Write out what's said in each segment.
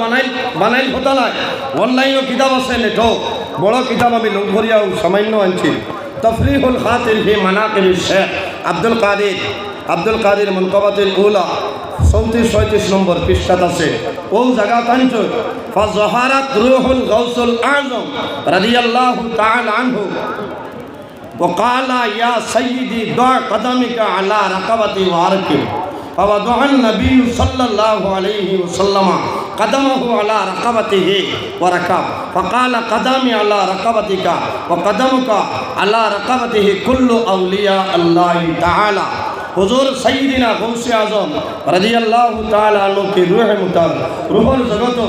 বানাইল বানাইল হতা নাই অনলাইনও কিতাব আছে নেঠো বড় কিতাব আমি লোক ভরিয়া সামান্য আনছি তফরিহুল খাতির ফি মানাকিব শেখ আব্দুল কাদের আব্দুল কাদের মনকবাতের উলা চৌত্রিশ ছয়ত্রিশ নম্বর পৃষ্ঠাত আছে ও জায়গা কাঞ্চ ফাজহারাত রুহুল গৌসুল আজম রাদিয়াল্লাহু তাআলা আনহু وقال يا سيدي ضع قدمك على رقبتي واركب فوضع النبي صلى الله عليه وسلم قدمه على رقبته وركب فقال قدمي على رقبتك وقدمك على رقبته كل أولياء الله تعالى হুজুর সাইদিনা গৌসে আজম রাজি আল্লাহ তালকে রুহে মুতার রুহর জগত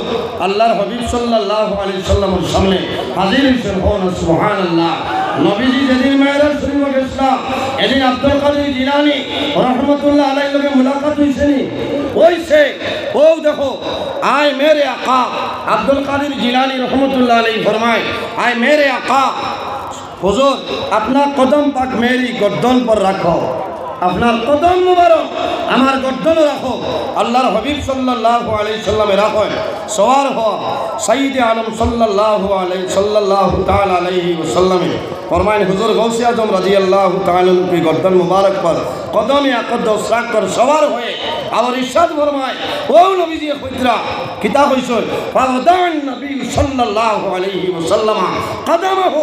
আল্লাহর হবিব সাল্লাহ আলী সাল্লামের সামনে হাজির হয়েছেন হন সুহান আল্লাহ নবীজি যেদিন মেয়েরাজ শরীফ গেছিলাম এদিন আব্দুল কাদের জিলানি রহমতুল্লাহ আলাই লোকে মুলাকাত হয়েছেনি ওইছে ও দেখো আয় মেরে আকা আব্দুল কাদের জিলানি রহমতুল্লাহ আলাই ফরমায় আয় মেরে আকা হুজুর আপনার কদম পাক মেরি গর্দন পর রাখো আপনার কদম মুবারক আমার গর্দনে রাখো। আল্লাহর হবিব সাল্লাল্লাহু আলাইহি সাল্লামে রাখো সওয়ার হ সাইয়্যিদ আলম সাল্লাল্লাহু আলাইহি সাল্লাল্লাহু তাআলা আলাইহি ওয়াসাল্লামে। ফরমায় হুজুর গৌসে আজম রাদিয়াল্লাহু তাআলা কি গর্দন মুবারক পর কদমে আকদ্দস রাখ কর সওয়ার হয়ে। আবার ইরশাদ ফরমায়, ও নবীজি খুদরা কিতাব হইছে? ফাওদান নবী সাল্লাল্লাহু আলাইহি ওয়াসাল্লাম, কদমহু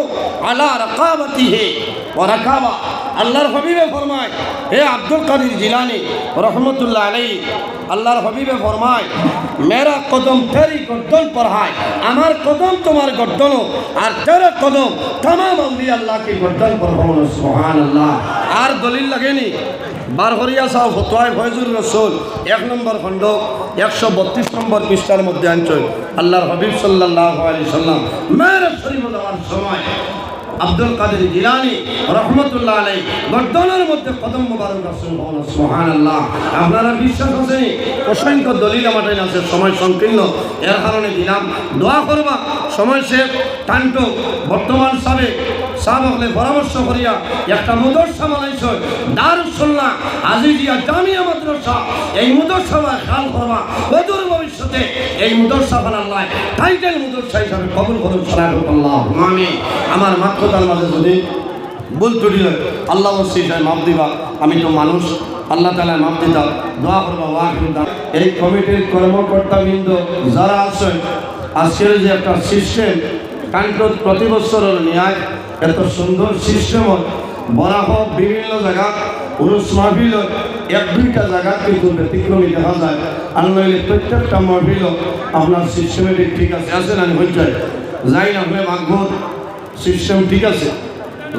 আলা রাকাবাতিহি ওয়া রাকাবা। আল্লাহর হবিবে ফরমায়, হে আব্দুল কাদির জিলানি, রহমতুল্লাহ আলাই আল্লাহর হবিবে ফরমায়, মেরা কদম তেরি গর্দন পড়ায় আমার কদম তোমার গর্দন আর তেরে কদম তাম আল্লি আল্লাহকে গর্দন পড়াবো সুহান আল্লাহ আর দলিল লাগেনি? বারহরিয়া সাহ ফতোয়ায় ফয়জুর রসুল, এক নম্বর খণ্ড, একশো বত্রিশ নম্বর পৃষ্ঠার মধ্যে আনছয় আল্লাহর হবিব সাল্লাহ আলী সাল্লাম মেয়ের শরীফ সময় আব্দুল কাদের জিলানি রহমতুল্লাহ আলাই গর্দনের মধ্যে কদম মুবারক সোহান আল্লাহ আপনারা বিশ্বাস আছে অসংখ্য দলিল আমার আছে, সময় সংকীর্ণ। এর কারণে দিলাম। দোয়া করবা, সময় সে টান্ট বর্তমান সাবে সাহাবকলে পরামর্শ করিয়া একটা মুদর্শা বানাইছে দারুসুল্লাহ আজিজিয়া জামিয়া মাদ্রাসা। এই মুদর্শা খেয়াল করবা অদূর ভবিষ্যতে এই মুদর্শা বানাল্লাহ টাইটেল মুদর্শা হিসাবে কবুল করুন সালাহ আমি আমার মাত্রতার মাঝে যদি ভুল ত্রুটি হয় আল্লাহ অবশ্যই মাপ দিবা আমি তো মানুষ। আল্লাহ তালা মাপ দিতাম দোয়া করবা ওয়া করতাম এই কমিটির কর্মকর্তাবৃন্দ যারা আছেন আজকের যে একটা সিস্টেম কান্ত প্রতি বছরের ন্যায় এত সুন্দর সিস্টেম বরাহ বিভিন্ন জায়গা, উরুস মাহফিল এক দুইটা জায়গা কিন্তু ব্যতিক্রমী দেখা যায়। আর নইলে প্রত্যেকটা মাহফিল আপনার সিস্টেমেটিক ঠিক আছে। আছে না, হয়ে যায়। যাই না হলে মাঘভোর সিস্টেম ঠিক আছে।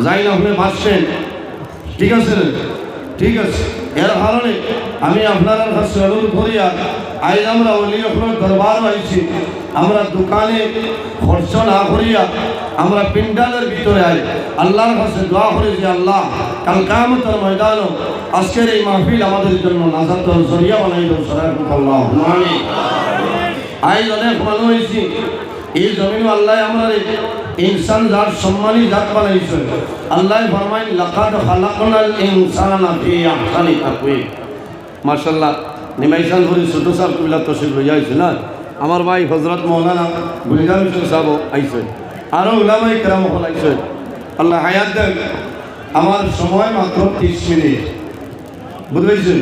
যাই না হলে ভাসছেন ঠিক আছে? ঠিক আছে। এর কারণে আমি আপনার কাছে অনুরোধ করিয়া আজ আমরা অলি আপনার দরবার আইছি। আমরা দোকানে খরচ না করিয়া আমরা পিন্ডালের ভিতরে আই। আল্লাহর কাছে দোয়া করি যে আল্লাহ, কাল কামতের ময়দান আজকের এই মাহফিল আমাদের জন্য নাজাত জরিয়া বানাইল। সরাই আজ অনেক ভালো হয়েছি এই জমিন আল্লাহ আমরা ইনসান জাত সম্মানী জাত বানাইছে আল্লাহ ফরমাই লাকাদ খালাকনাল ইনসানা ফি আহসানি তাকওয়িম। মাশাআল্লাহ, নিমাইশান ভরি ছোট সাহেব কবিলা তসির হয়ে যাইছে না? আমার ভাই হজরত মৌলানা গুলজার হোসেন সাহেব আইছে। আরও উলামাই কেরাম হল আইছে আল্লাহ হায়াত দেন, আমার সময় মাত্র তিরিশ মিনিট। বুঝেছেন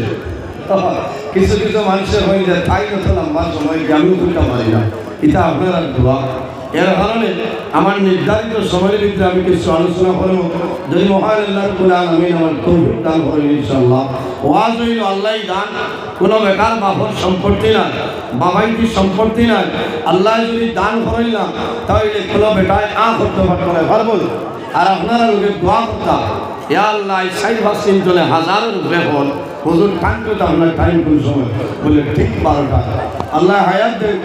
কিছু কিছু মানুষের হয়ে যায় তাই কথা লম্বা সময় আমি করতে পারি না। এটা আপনারা দোয়া। এর কারণে আমার নির্ধারিত সময়ের ভিতরে আমি কিছু আলোচনা করব। যদি মহান আল্লাহ কুলান আমি আমার তৌফিক দান করেন ইনশাআল্লাহ। ওয়াজ হইল আল্লাহ দান। কোনো বেকার বাপর সম্পত্তি নাই, বাবাইটি সম্পত্তি নাই। আল্লাহ যদি দান করেন না, তাহলে কোনো বেটায় আ করতে পারতো না পারব আর আপনারা লোকে দোয়া করতাম এ আল্লাহ সাইড ভাসিন চলে হাজারের রূপে হল। হুজুর টাইম পেতে আপনার টাইম কোন সময়। বলে, ঠিক বারোটা। আল্লাহ হায়াত দেন।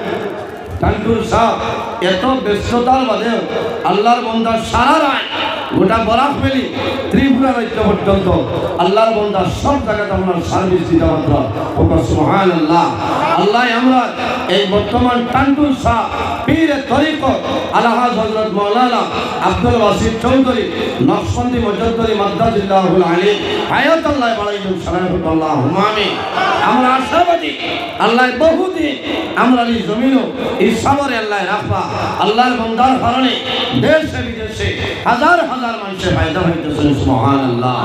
টান্টুর সাহ এত ব্যস্ততার বাদেও আল্লাহর বন্ধা সারা রায় গোটা বরাক ফেলি, ত্রিপুরা রাজ্য পর্যন্ত আল্লাহর বন্দার সব জায়গাতে আপনার সার্ভিস দিতে মাত্র মহান আল্লাহ আল্লাহ আমরা এই বর্তমান টান্টুর সাহ পীর তরিকত, আলাহাজ হজরত মৌলানা আব্দুল ওয়াসির চৌধুরী, নকশবন্দি মজদ্দরি মাদ্দাজিল্লাহুল আলী, হায়াতুল্লাহ বালাইকুম সালামতুল্লাহ হুমামি আমরা আশাবাদী, আল্লাহ বহুদিন আমরা এই জমিনও এই সাবরে আল্লাহ রাখবা। আল্লাহর বন্দার কারণে দেশে বিদেশে হাজার হাজার মানুষের ফায়দা হইতেছেন মহান আল্লাহ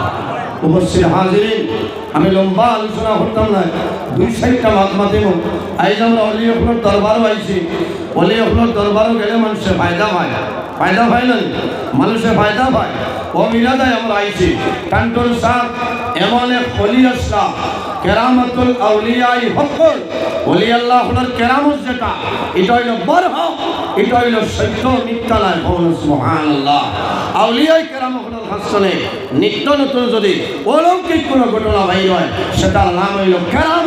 উপস্থিত হাজিরিন, আমি লম্বা আলোচনা করতাম না, দুই সাইডটা মাত মাতিব আইজ আমরা অলি আপনার দরবারও আইছি। অলি আপনার দরবারও গেলে মানুষের ফায়দা পায় ফায়দা পায় না মানুষের ফায়দা পায় ও মিলাদায় আমরা আইছি। কান্টুর সাহ, এমন এক অলি আসলাম। কেরামতুল আউলিয়াই হকল। ওলি আল্লাহ আপনার কেরামত যেটা, এটা হইল বর হক এটা হইল সত্য মিথ্যালয় ভবন মহান আল্লাহ আউলিয়াই কেরাম হাসনে নিত্য নতুন যদি অলৌকিক কোনো ঘটনা ভাই হয়, সেটার নাম হইল কেরাম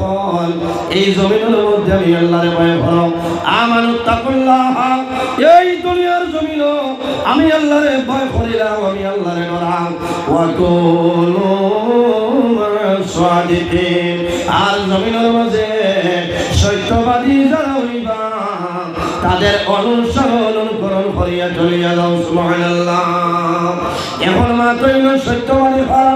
হল এই জমিনের মধ্যে আমি আল্লাহরে ভয় করো আমানু তাকুল্লাহ। এই দুনিয়ার জমিন আমি আল্লাহরে ভয় করিলাম, আমি আল্লাহরে ডরাম ওয়া কুনু সাদিকিন। আর জমিনের মাঝে সত্যবাদী যারা হইবা, তাদের অনুসরণ অনুকরণ করিয়া চলিয়া যাও, সুবহানাল্লাহ। এখন মাত্রই সত্যবাদী ফারাম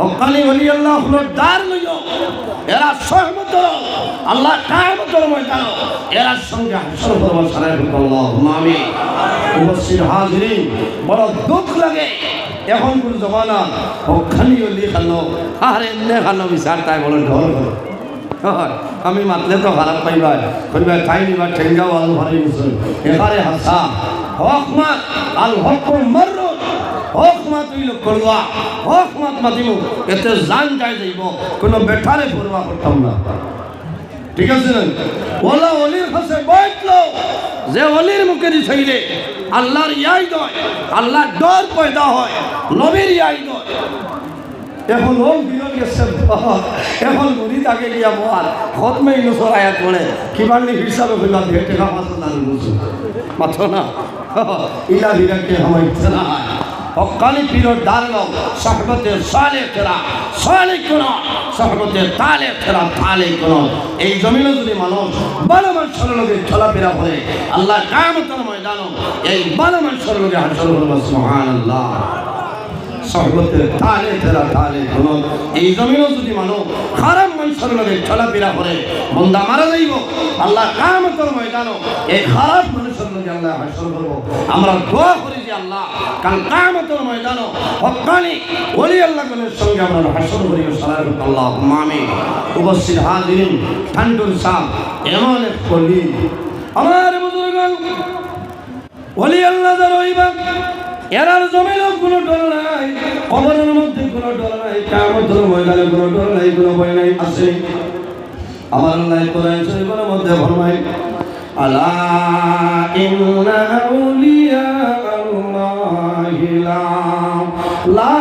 হকানি অলি আল্লাহ হল দার লইও এরা সহমত। আল্লাহ কায়মত ময়দান এরা সঙ্গে হাসর করবার সারাই আল্লাহ আমি উপস্থিত হাজিরিন, বড় দুঃখ লাগে। এখন কোন জমানা হকানি অলি খালো। আর এমনি খালো, বিচার তাই বলে, ঢল আমি মাতলে তো খারাপ পাইবা কইবা খাই নিবা ঠেঙ্গাও আল ভারি মুসল এবারে হাসা হক মাত আল হক মাররুন হক মাত হইল করবা হক মাত মাতিব এতে জান যাই যাইব, কোনো বেঠারে পড়বা করতাম না। ঠিক আছে না? ওলা অলির কাছে বইতলো যে অলির মুখে দি ছইলে, আল্লাহর ইয়াই দয়, আল্লাহর ডর পয়দা হয়, নবীর ইয়াই দয়। এখন লোক বিরোধ গেছে এখন মুড়ি তাকে গিয়া মার খতমে ইনুসর আয়াত পড়ে কিমান হিসাবে কইলাম ঢের টাকা মাত্র না ইলা বিরাকে আমার ইচ্ছা না হকানি পীরের দাঁড়াল সহবতে সালে ফেরা সালে কোন সহবতে তালে ফেরা তালে কোন এই জমিনে যদি মানুষ ভালো মানুষের লোকে চলাফেরা করে, আল্লাহ কামতের ময়দান এই ভালো মানুষের লোকে হাসল করব মহান আল্লাহ সহবতে তালে ফেরা তালে কোন এই জমিনও যদি মানুষ খারাপ মানুষের লোকে চলাফেরা করে, বন্দা মারা যাইব। আল্লাহ কামতর ময়দান এই খারাপ মানুষের লোকে আল্লাহ হাসল করব। আমরা যে আল্লাহ, কাল কামতর ময়দান হকানি ওলি আল্লাহ আমরা হাসল করি সালার আল্লাহ মামি উপস্থিত হাজিরিন ঠান্ডুর সাহ এমন এক আমার বুজুর্গ ওলি আল্লাহ যারা হইবা এরার জমিন কোনো ডর নাই, কবরের মধ্যে কোনো ডর নাই কামতের ময়দানে কোনো ডর নাই, কোনো ভয় নাই, আছে। আমার আল্লাহ কোরআন শরীফের মধ্যে ফরমাই আলা ইন্না আউলিয়া আল্লাহি লা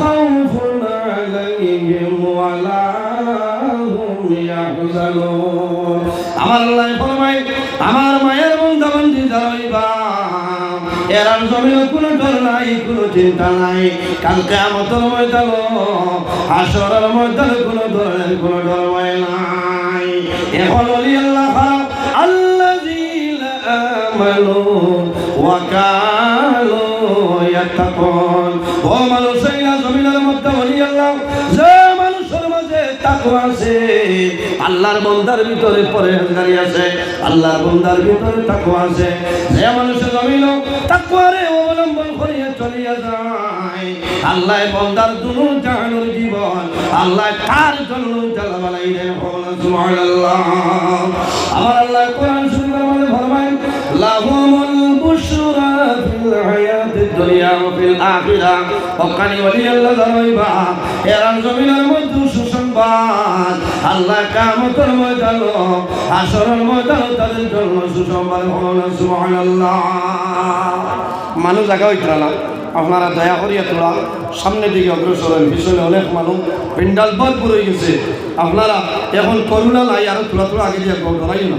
খাউফুন আলাইহিম ওয়া লা হুম ইয়াহজানুন। আমার আল্লাহ তার জমিও কোনো ডর নাই, কোনো চিন্তা নাই। কালকে আমতর ময়দান আসরের ময়দান কোনো ধরনের কোনো ডর নাই। এখন অলি আল্লাহ আল্লাহ আমানু ওয়াকালু ও মানুষ জমিনের মধ্যে অলি আল্লাহ তাকওয়া আছে। আল্লাহর বন্দার ভিতরে পরেজগারি আছে। আল্লাহর বন্দার ভিতরে তাকওয়া আছে। যে মানুষের জমিন তাকওয়ারে অবলম্বন করিয়া চলিয়া যায়। আল্লাহ বন্দার দুনু জাহানুর জীবন, আল্লাহ তার জন্য জালাবালাই দেন। সুবহানাল্লাহ। আমার আল্লাহ কোরআন শরীফের মধ্যে ফরমায় লাহুমুল বুশরা ফিল হায়াতিদ দুনিয়া ওয়া ফিল আখিরা। ওকানি ওয়ালি আল্লাহ জানাইবা এরান জমিনের মধ্যে সুসংবাদ আল্লাহ কামতের ময়দান আসরের ময়দান তাদের জন্য সুসংবাদ হলো সুবহানাল্লাহ। মানুষ জায়গা হইতে না। আপনারা দয়া করিয়া তোলা সামনের দিকে অগ্রসর হন। পিছনে অনেক মানুষ পেন্ডাল বদ হয়ে গেছে। আপনারা এখন করুণা নাই, আরও তোলা তোলা আগে দিয়ে না।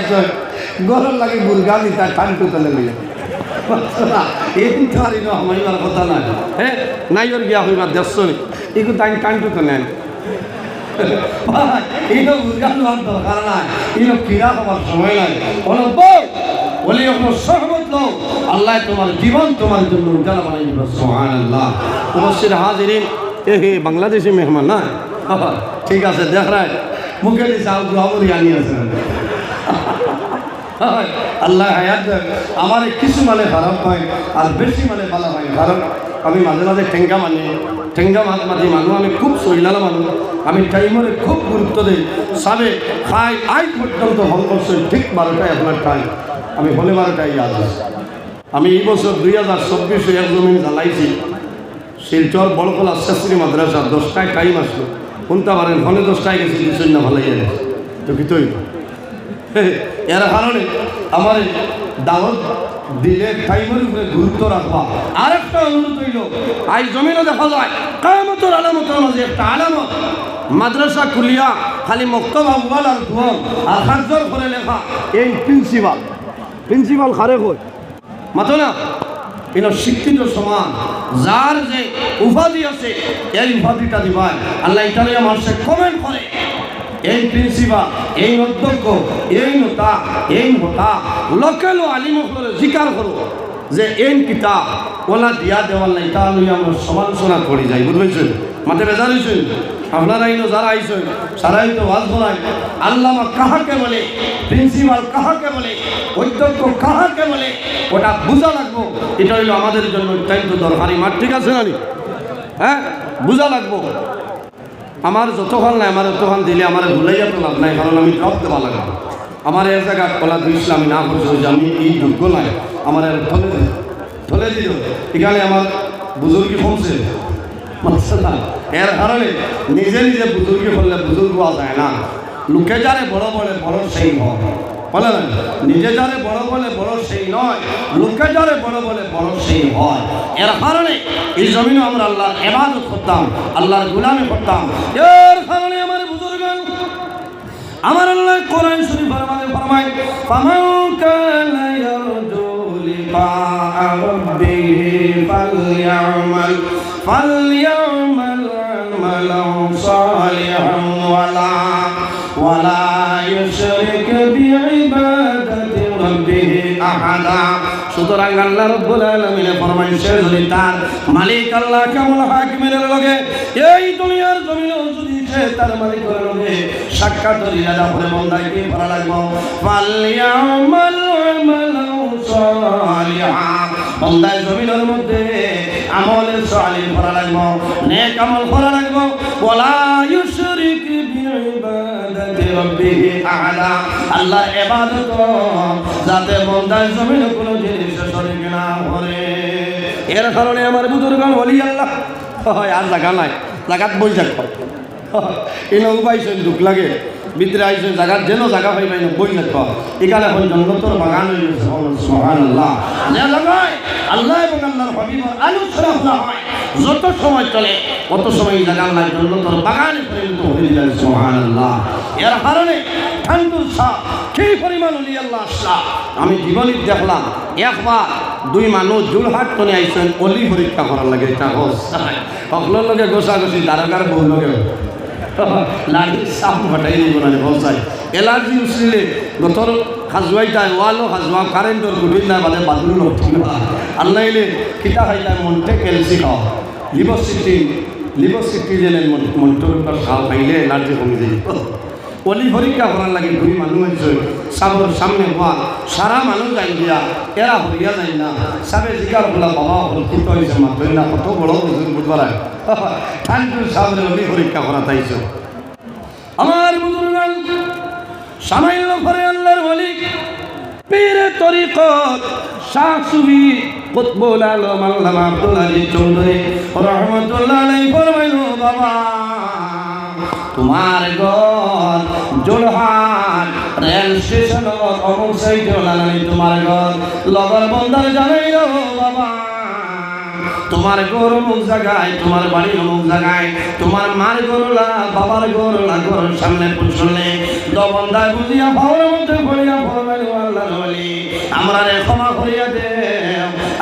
জ্বালাইছ গরম লাগে গুরগা নিতা টান টুতলে লইয়া এই তো আর ইনো হমাইবার কথা না হ্যাঁ নাই ওর গিয়া হইবার দেশ নি এগু টাইম টান টুতো নেন ইনো বাংলাদেশি মেহমান না? ঠিক আছে, দেখ রায় মুখে দিছে আল্লাহ আমার কিছু মানে খারাপ হয় আর বেশি মানে ভালো হয় কারণ আমি মাঝে মাঝে ঠেঙ্গা মানি। ঠেঙ্গা মাছ মাঝে মানুষ আমি খুব সইলালা মানুষ আমি টাইমরে খুব গুরুত্ব দিই। সাবে খাই আই পর্যন্ত হল করছে, ঠিক বারোটায় আপনার টাইম আমি হলে বারোটায় আজ আমি এই বছর দুই হাজার চব্বিশে এক জমিন জ্বালাইছি। শিলচর বড়কলা শাস্ত্রী মাদ্রাসা, দশটায় টাইম আসলো। শুনতে পারেন ফোনে দশটায় গেছি কিছু না ভালো গেছে। তো কি তৈরি? এর কারণে আমার দাওয়াত দিলে টাইমের উপরে গুরুত্ব রাখবা। আরেকটা অনুরোধ হইল আজ জমিনে দেখা যায়, কায়ামতর আলামতের মাঝে একটা আলামত, মাদ্রাসা খুলিয়া খালি মক্তব আব্বাল আর ধোম আর হাজর করে লেখা, এই প্রিন্সিপাল প্রিন্সিপাল খারে কই? মাতো না, এরা শিক্ষিত সমান যার যে উপাধি আছে এই উপাধিটা দিবাই। আল্লাহ ইতালিয়া মানুষে কমেন্ট করে এই প্রিন্সিপাল এই অধ্যক্ষ, এই নতা, এই হতা লোকেল আলিম করে স্বীকার করো যে এই কিতাব ওলা দিয়া দেওয়ার নাই, তা লই আমরা সমালোচনা করি যাই, বুঝবেছেন? মাঠে বেজার হয়েছেন আপনারা ইনো যারা আইছেন সারাই তো ওয়াজ বলাই আল্লামা কাহাকে বলে? প্রিন্সিপাল কাহাকে বলে? অধ্যক্ষ কাহাকে বলে? ওটা বোঝা লাগবো। এটা হইল আমাদের জন্য অত্যন্ত দরকারি মাঠ, ঠিক আছে না? হ্যাঁ? বোঝা লাগবো। আমার যতক্ষণ নাই, আমার যতক্ষণ দিলে আমার ভুলাইয়া তো লাভ নাই, কারণ আমি ড্রপ দেওয়া লাগা। আমার এর জায়গা কলা দিয়েছিল আমি না বুঝলো যে আমি এই যোগ্য নাই। আমার এর দিল থলে দিল এখানে আমার বুজুর্গি মাসাল্লাহ। এর কারণে নিজে নিজে বুজুর্গি ফলে বুজুর্গ যায় না। লোকে যারে বড় বড় বড় সেই বলে নিজে যারে বড় বলে বড় সেই নয়, লোকে যারে বড় বলে বড় সেই হয়। এর কারণে এই জমিনে আমরা আল্লাহর এবাদত করতাম, আল্লাহর গুলামি করতাম। এর কারণে আমার বুজুর্গ আমার আল্লাহ কোরআন শরীফের মধ্যে ফরমায় ফামান কানা ইয়ারজু লিকা রাব্বিহি ফালইআমাল ফালইআমাল আমালান সালিহান ওয়ালা ওয়ালা ইউশরিক বিইবাদাতি রাব্বিহি আহাদা সুতরাং আল্লাহ রব্বুল আলামিন ফরমাইছে যদি তার মালিক আল্লাহ কেমন হাকিমের লগে এই দুনিয়ার জমিনে যদি সে তার মালিকের লগে সাক্ষাৎ করিয়া যাবে বন্দায় কি করা লাগবো? ফালিয়ামাল আমালাউ সালিহা। বন্দায় জমিনের মধ্যে আমলের সালিহ করা লাগবো, নেক আমল করা লাগবো। ওয়ালা রাব্বিহি আলা। আল্লাহ ইবাদত যাতে বান্দার জমিনে কোনো জিনিস শরীক না করে। এর কারণে আমার বুজুর্গান বলি, আল্লাহ, হয়, আর জায়গা নাই। জায়গাত বই থাকো এনে উপায় দুঃখ লাগে। ভিতরে আইসে জায়গা যেন জায়গা হয়ে পাই বই থাকব এখানে এখন জন্মতর বাগান সোহান আল্লাহ আল্লাহ এবং আল্লাহর হবিবর আলোচনা হয়। যত সময় চলে কত সময় জায়গা আল্লাহ জন্মতর বাগানে পরিণত হয়ে যায় সোহান আল্লাহ এর কারণে ঠান্ডুর সাপ সেই পরিমাণ উনি আল্লাহ আসলা আমি জীবনী দেখলাম একবার দুই মানুষ জুলহাট করে আইসেন অলি পরীক্ষা করার লাগে এটা সকলের লগে গোসা গোসি দারোগার বউ লগে। লাড়ির সাপ হটাই দিব না বলছাই এলার্জি উঠলে গতর খাজুয়াইটাই ওয়ালো খাজুয়া কারেন্টর গুটির না মানে বাদুর আল্লাহ এলে কিতা খাইতাই মনতে ক্যালসি খাও লিবসিটি লিবসিটি যেন মনটোর উপর খাও খাইলে এলার্জি কমে যায় অলি পরীক্ষা করার লাগে দুই মানুষ হয়েছে সাবর সামনে হওয়া সারা মানুষ যাই দিয়া। এরা হরিয়া যাই না। সাবে জিকার বলা বাবা হল কুট হয়েছে মাত্র না, কত বড় বুঝুন বুঝবার ঠান্ডুর সাবরে অলি পরীক্ষা করা তাইছে। আমার বুজুর্গ সামান্য করে আল্লাহর বলি পীরে তরিকত শাহ কুতবুল আলম আল্লামা আব্দুল আলী চৌধুরী রহমতুল্লাহ আলাইহি ফরমাইলো বাবা। তোমার ঘর জোরহাট রেল স্টেশন অমুক সাইড তোমার ঘর। লগর বন্দার জানাইল বাবা। তোমার গর অমুক জায়গায়, তোমার বাড়ি অমুক জায়গায়। তোমার মার গরলা, বাবার গরলা ঘর সামনে পুষলে দবন্দায় বুঝিয়া ভাওয়ার মধ্যে পড়িয়া বলি, আমরা রে ক্ষমা করিয়া দে।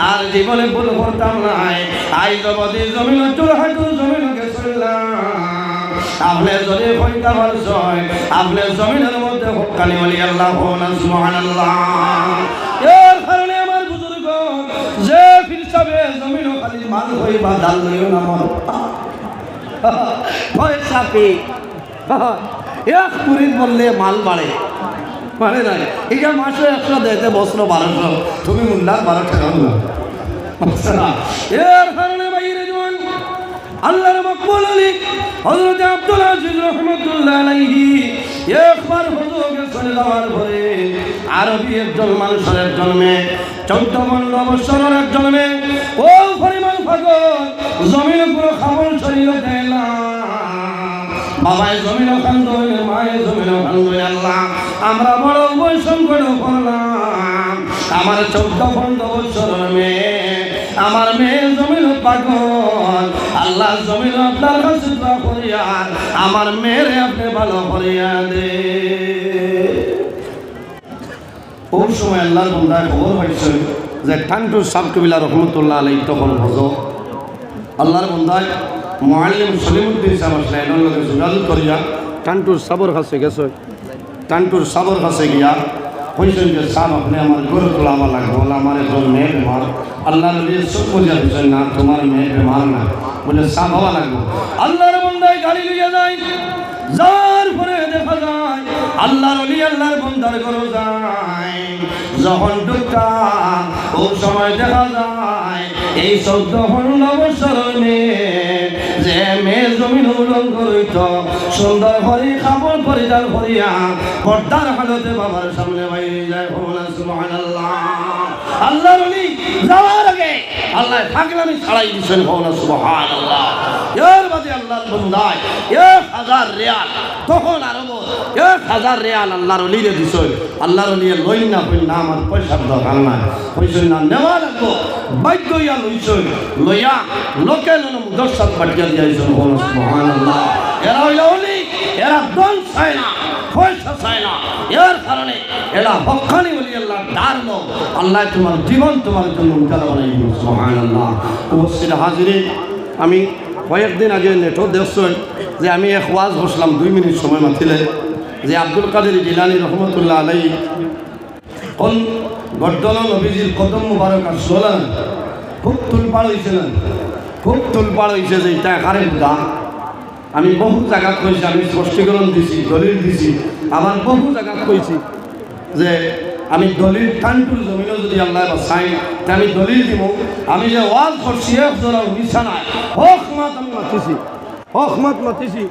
আর জীবনে ভুল করতাম নাই। আই জগতে জমিন চোরহাটু জমিন গেছিলাম আপনি যদি হইতে পারছেন আপনি জমিনের মধ্যে হকানি বলি, আল্লাহ সুবহানাল্লাহ। না বললে মাল বাড়ে। মানে নাই এটা মাসে একশো বস্ত্র বারোশো। তুমি মুন্ডার বারো টাকা এর আল্লাহর মকবুল আলী হযরত আব্দুল আজিজ রহমাতুল্লাহ আলাইহি একবার হুজুরকে চলে যাওয়ার পরে আরবি একজন মানুষের জন্মে, চৌদ্দ পনেরো বছরের এক জন্মে, ও পরিমাণ পাগল জমিন পুরো খাবার শরীর দেয় না। বাবাই জমিন খান্দ মায়ের জমিন খান্দ আল্লাহ, আমরা বড় বৈষম্য করলাম আমার চৌদ্দ পনেরো বছরের মেয়ে আমার মেয়ে জমিন পাগল, আল্লাহ জমিন আপনার কাছে আমার মেয়েরে আপনি ভালো করিয়া দে। সময় আল্লাহর বন্ধায় খবর পাইছে যে টান্টু সাব কবিলা রহমতুল্লাহ আলাই তখন হজ আল্লাহর বন্ধায় মোয়াল্লিম সলিমুদ্দিন সাহেব আসলে এনার যোগাযোগ করিয়া টান্টুর সাবর কাছে গেছে টান্টুর সাবর কাছে গিয়া কইছেন যে সাব আপনি আমার গরু তোলা আমার লাগবে, বলে আমার একজন মেয়ে বেমার। আল্লাহ নবী সব বুঝা দিচ্ছেন না, তোমার মেয়ে বেমার না। বলে সাব হওয়া লাগবে। আল্লাহর বন্ধায় গাড়ি লিয়ে যায় যাওয়ার পরে দেখা যায়, আল্লাহর অলি আল্লাহর বন্ধার গরু যায়। যখন ডুবটা ও সময় দেখা যায়, এই চৌদ্দ পনেরো বছর মেয়ে। মেয়ে জমিন উলঙ্গ রইত সুন্দর করে খাবার পরিধান করিয়া পর্দার হালতে বাবার সামনে বাইরে যায়। ভগবান আল্লাহর যাওয়ার আগে আল্লাহ ফাগলামি ছাড়াই দিচ্ছেন ভগবান সুবহানাল্লাহ। এর বাদে আল্লাহর বন্দায় এক হাজার রেয়াল, তখন আরব এক হাজার রেয়াল আল্লাহর অলিরে দিছ আল্লাহর অলিয়ে লই না হই না, আমার পয়সার দরকার নাই। হইছে না নেওয়া লাগবো, বাধ্য ইয়া লইছ লইয়া লোকে লোন মুদর্শন পাঠিয়ে দিয়েছেন বলো, সুবহানাল্লাহ। এরা হইল অলি, এরা দন চায় না। আমি কয়েকদিন আগে নেটও দেখছেন যে আমি এক ওয়াজ বসলাম, দুই মিনিট সময় মাতিলে, যে আব্দুল কাদের জিলানি রহমতুল্লাহ আলাই কোন গর্দন নবীজির কদম মুবারক আসলেন খুব তুলপাড় হয়েছিলেন খুব তুলপাড় হয়েছে যে এটা বুধা আমি বহু জায়গা কইছি আমি স্পষ্টীকরণ দিছি, দলিল দিছি। আবার বহু জায়গা কইছি যে আমি দলিল টানটুর জমিনও যদি আল্লাহ বাসাই আমি দলিল দিব। আমি যে ওয়াজ করছি এক জোড়া মিশা নাই। হক মাত আমি মাতিছি, হক মাত মাতিছি।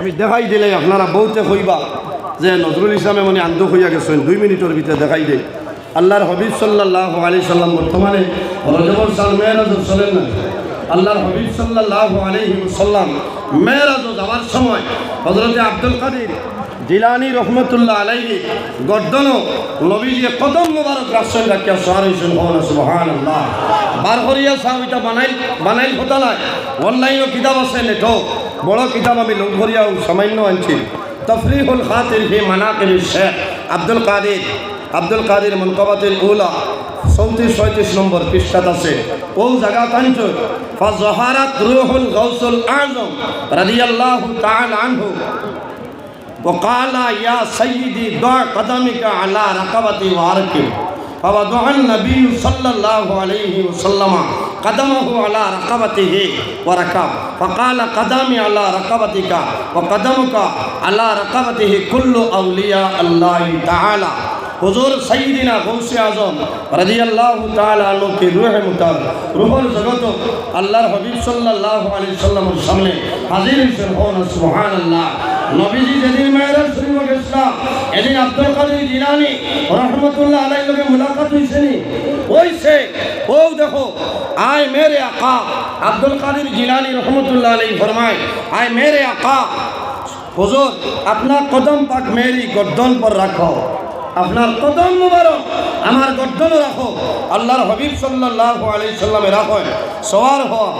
আমি দেখাই দিলে আপনারা বহুতে কইবা যে নজরুল ইসলামে মানে আন্দ হইয়া গেছেন, দুই মিনিটের ভিতরে দেখাই দেয় আল্লাহর হবিব সাল্লাহ আলি সাল্লাম বর্তমানে রজবর না? আল্লাহর হবিব সাল্লাহ আলহি সাল্লাম মেয়েরাজ যাওয়ার সময় হজরতে আব্দুল কাদির জিলানি রহমতুল্লাহ আলাইহি গর্দন নবীজিয়ে কদম মুবারক রাসূল রাখিয়া সহার হইছেন হন সুবহানাল্লাহ। বার করিয়া সাহ এটা বানাইল বানাইল অনলাইনও কিতাব আছে, নেটো। বড় কিতাব আমি লং করিয়া সামান্য আনছি। তফরিহুল খাতির হি মানাকিব শেখ। আব্দুল কাদের আব্দুল কাদের মনকবাতের উলা। চৌত্রিশ ছয়ত্রিশ নম্বর পৃষ্ঠাত আছে ও জায়গা কাঞ্চ ফাজহারাত রুহুল গৌসুল আজম রাদিয়াল্লাহু তাআলা আনহু وقال يا سيدي ضع قدمك على رقبتي واركب فوضع النبي صلى الله عليه وسلم قدمه على رقبته وركب فقال قدمي على رقبتك وقدمك على رقبته كل أولياء الله تعالى হুজুর সাইদিনা গৌসে আজম রাদিয়াল্লাহু তাআলা আনহু কে রূহে মুতাব রূহুল জগত আল্লাহর হাবিব সাল্লাল্লাহু আলাইহি সাল্লামের সামনে হাজির হয়েছেন। হন সুবহানাল্লাহ। নবীজি যেদিন মেয়েরাজ শরীফ গেছিলাম এদিন আব্দুল কাদের জিলানি রহমতুল্লাহ আলাইহি লোকে মুলাকাত হইছেনি হইছে ও দেখো, আয় মেরে আকা। আব্দুল কাদের জিলানি রহমতুল্লাহ আলাইহি ফরমায়, আয় মেরে আকা। হুজুর, আপনার কদম পাক মেরি গর্দন পর রাখো। আপনার কদম মুবারক আমার গর্দন রাখো। আল্লাহর হবিব সাল্লাল্লাহু আলাইহি সাল্লামে রাখো সওয়ার হওয়া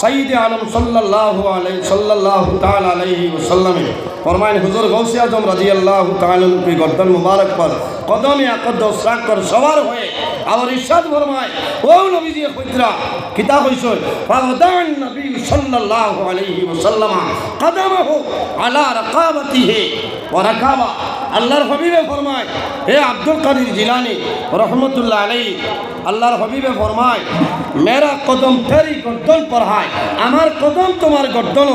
সাইয়্যিদ আলম সাল্লাল্লাহু আলাইহি সাল্লাল্লাহু তাআলা আলাইহি ওয়াসাল্লামে। ফরমায়েন হুজুর গৌসে আজম রাদিয়াল্লাহু তাআলা কি গর্দন মুবারক পর কদমে আকদ্দস কর সওয়ার হয়ে আবার ইরশাদ ফরমায়, ও নবীজি খুদরা কিতাব হইছে ফাওদান নবী সাল্লাল্লাহু আলাইহি ওয়াসাল্লাম, কদমহু আলা রাকাবাতিহি ওয়া রাকাবা। আল্লাহর হবিবে ফরমায়, হে আব্দুল কাদির জিলানি, রহমতুল্লাহ আলাই আল্লাহর হবিবে ফরমায়, মেরা কদম তেরি গর্দন পড়ায় আমার কদম তোমার গর্দন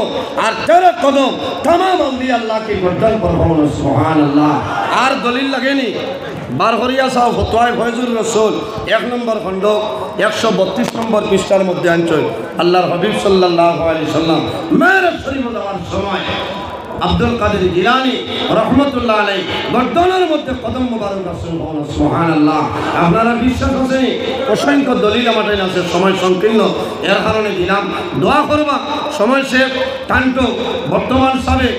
আর তেরো কদম তাম আম্বি আল্লাহকে গর্দন পড়াবো সুহান আল্লাহ আর দলিল লাগেনি? বারহরিয়া সাহ ফতোয়ায় ফয়জুর রসুল, এক নম্বর খণ্ড, একশো বত্রিশ নম্বর পৃষ্ঠার মধ্যে আনছয় আল্লাহর হবিব সাল্লাহ আলী সাল্লাম দেওয়ার সময় আব্দুল কাদের জিলানি রহমতুল্লাহ আলাই গর্দনের মধ্যে কদম মুবারক আছেন সুহান আল্লাহ আপনারা বিশ্বাস আছেন অসংখ্য দলিল আমাদের আছে, সময় সংকীর্ণ। এর কারণে দিলাম। দোয়া করবা, সময় শেষ টান্ত বর্তমান সাবে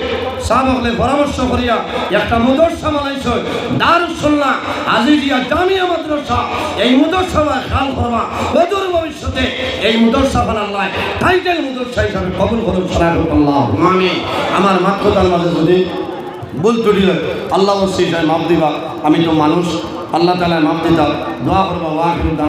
সাবকলে পরামর্শ করিয়া একটা মুদর্শা বানাইছ দারুসল্লাহ আজিজিয়া জামিয়া মাদ্রাসা। এই মুদর্শা খেয়াল করবা ভবিষ্যতে এই মুদর্শা বানাল্লাহ টাইটেল মুদর্শা হিসাবে কবুল করুন সালাহ আমি আমার মাত্রতার মাঝে যদি ভুল ত্রুটি হয় আল্লাহ সেই মাপ দিবা আমি তো মানুষ আল্লাহ তালায় মাপ দিতাম দোয়া করবা